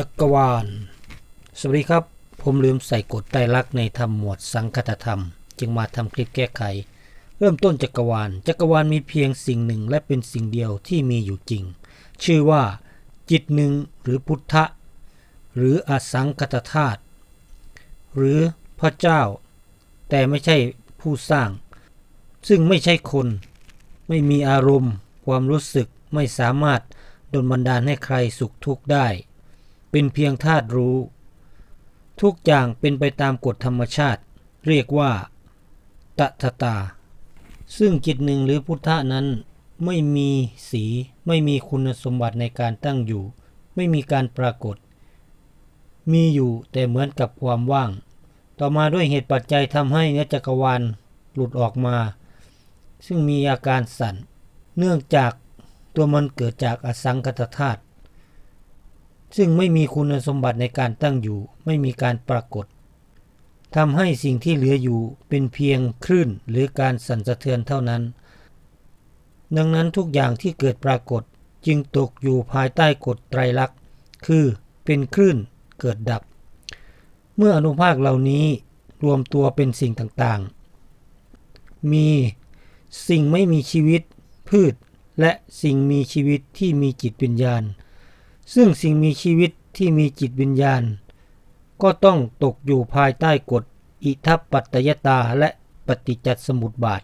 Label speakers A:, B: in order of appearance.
A: จักรวาล สวัสดีครับ ผมลืมใส่กฎไตรลักษณ์ในธรรมหมวดสังคตธรรม จึงมาทำคลิปแก้ไข เริ่มต้นจักรวาล จักรวาลมีเพียงสิ่งหนึ่งและเป็นสิ่งเดียวที่มีอยู่จริง ชื่อว่า จิตหนึ่งหรือพุทธะ หรืออสังคตธาตุ หรือพระเจ้า แต่ไม่ใช่ผู้สร้าง ซึ่งไม่ใช่คน ไม่มีอารมณ์ ความรู้สึก ไม่สามารถดลบันดาลให้ใครสุขทุกข์ได้ เป็นเพียงธาตุรู้ ทุกอย่างเป็นไปตามกฎธรรมชาติ เรียกว่าตถตา ซึ่งจิตหนึ่งหรือพุทธะนั้นไม่มีสี ไม่มีคุณสมบัติในการตั้งอยู่ ไม่มีการปรากฏ มีอยู่แต่เหมือนกับความว่าง ต่อมาด้วยเหตุปัจจัยทำให้เนื้อจักรวาลหลุดออกมา ซึ่งมีอาการสั่น เนื่องจากตัวมันเกิดจากอสังคตธาตุ ซึ่งไม่มีคุณสมบัติในการตั้งอยู่ ไม่มีการปรากฏทำให้สิ่งที่เหลืออยู่เป็นเพียงคลื่นหรือการสั่นสะเทือนเท่านั้น ดังนั้นทุกอย่างที่เกิดปรากฏจึงตกอยู่ภายใต้กฎไตรลักษณ์ คือเป็นคลื่นเกิดดับ เมื่ออนุภาคเหล่านี้รวมตัวเป็นสิ่งต่างๆ มีสิ่งไม่มีชีวิต พืช และสิ่งมีชีวิตที่มีจิตวิญญาณ ซึ่งสิ่งมีชีวิตที่มีจิตวิญญาณ ก็ต้องตกอยู่ภายใต้กฎอิทัปปัตยตาและปฏิจจสมุตบาท